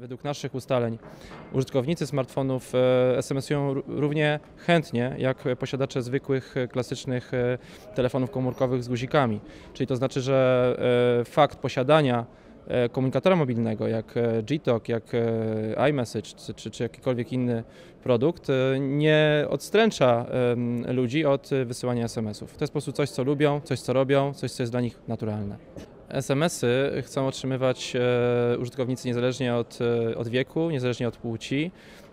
Według naszych ustaleń użytkownicy smartfonów e, SMS-ują ró- równie chętnie jak posiadacze zwykłych, e, klasycznych e, telefonów komórkowych z guzikami. Czyli to znaczy, że fakt posiadania komunikatora mobilnego jak Gtalk, jak iMessage czy, czy, czy jakikolwiek inny produkt nie odstręcza ludzi od wysyłania SMS-ów. To jest po prostu coś, co lubią, coś, co robią, coś, co jest dla nich naturalne. SMS-y chcą otrzymywać e, użytkownicy niezależnie od, e, od wieku, niezależnie od płci.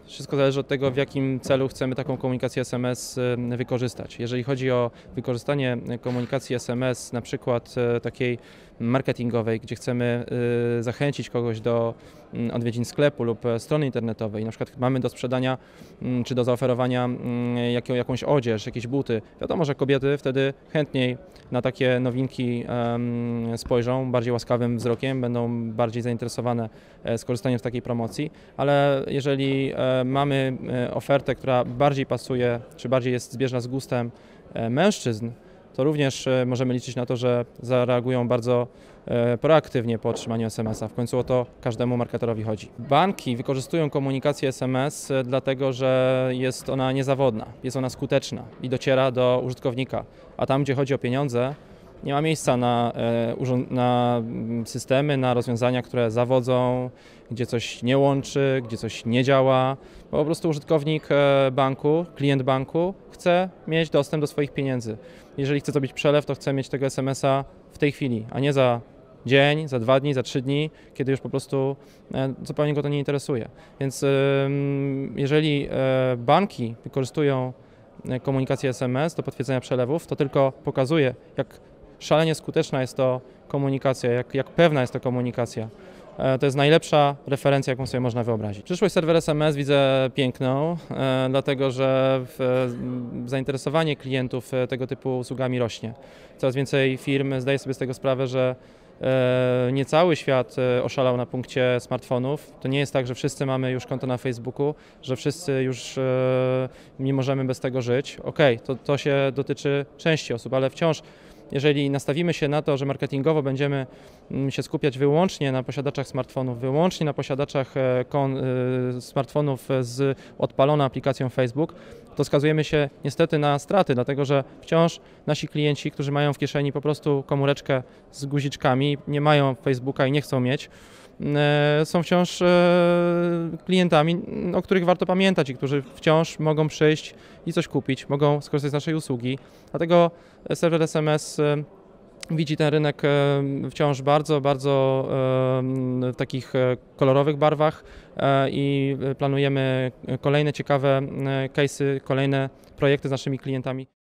Wszystko zależy od tego, w jakim celu chcemy taką komunikację SMS wykorzystać. Jeżeli chodzi o wykorzystanie komunikacji SMS, na przykład e, takiej marketingowej, gdzie chcemy e, zachęcić kogoś do mm, odwiedzin sklepu lub e, strony internetowej, na przykład mamy do sprzedania mm, czy do zaoferowania mm, jaką- jakąś odzież, jakieś buty, wiadomo, że kobiety wtedy chętniej na takie nowinki spojrzą bardziej łaskawym wzrokiem, będą bardziej zainteresowane skorzystaniem z takiej promocji, ale jeżeli mamy e, ofertę, która bardziej pasuje, czy bardziej jest zbieżna z gustem e, mężczyzn, to również e, możemy liczyć na to, że zareagują bardzo proaktywnie po otrzymaniu SMS-a. W końcu o to każdemu marketorowi chodzi. Banki wykorzystują komunikację SMS dlatego, że jest ona niezawodna, jest ona skuteczna i dociera do użytkownika. A tam, gdzie chodzi o pieniądze, nie ma miejsca na, e, na mm, systemy, na rozwiązania, które zawodzą, gdzie coś nie łączy, gdzie coś nie działa. Bo po prostu użytkownik e, banku, klient banku chce mieć dostęp do swoich pieniędzy. Jeżeli chce zrobić przelew, to chce mieć tego SMS-a w tej chwili, a nie za dzień, za dwa dni, za trzy dni, kiedy już po prostu e, zupełnie go to nie interesuje. Więc jeżeli banki wykorzystują komunikację SMS do potwierdzenia przelewów, to tylko pokazuje, jak szalenie skuteczna jest to komunikacja, jak, jak pewna jest to komunikacja. E, To jest najlepsza referencja, jaką sobie można wyobrazić. Przyszłość serwer SMS widzę piękną, e, dlatego że zainteresowanie klientów e, tego typu usługami rośnie. Coraz więcej firm zdaje sobie z tego sprawę, że nie cały świat oszalał na punkcie smartfonów. To nie jest tak, że wszyscy mamy już konto na Facebooku, że wszyscy już nie możemy bez tego żyć. Okej, to, to się dotyczy części osób, ale wciąż jeżeli nastawimy się na to, że marketingowo będziemy mm, się skupiać wyłącznie na posiadaczach smartfonów, wyłącznie na posiadaczach e, e, smartfonów z odpaloną aplikacją Facebook, to skazujemy się niestety na straty, dlatego że wciąż nasi klienci, którzy mają w kieszeni po prostu komóreczkę z guziczkami, nie mają Facebooka i nie chcą mieć, e, są wciąż e, klientami, o których warto pamiętać i którzy wciąż mogą przyjść i coś kupić, mogą skorzystać z naszej usługi. Dlatego serwer SMS e, widzi ten rynek e, wciąż bardzo, bardzo e, w takich e, kolorowych barwach e, i planujemy kolejne ciekawe e, case'y, kolejne projekty z naszymi klientami.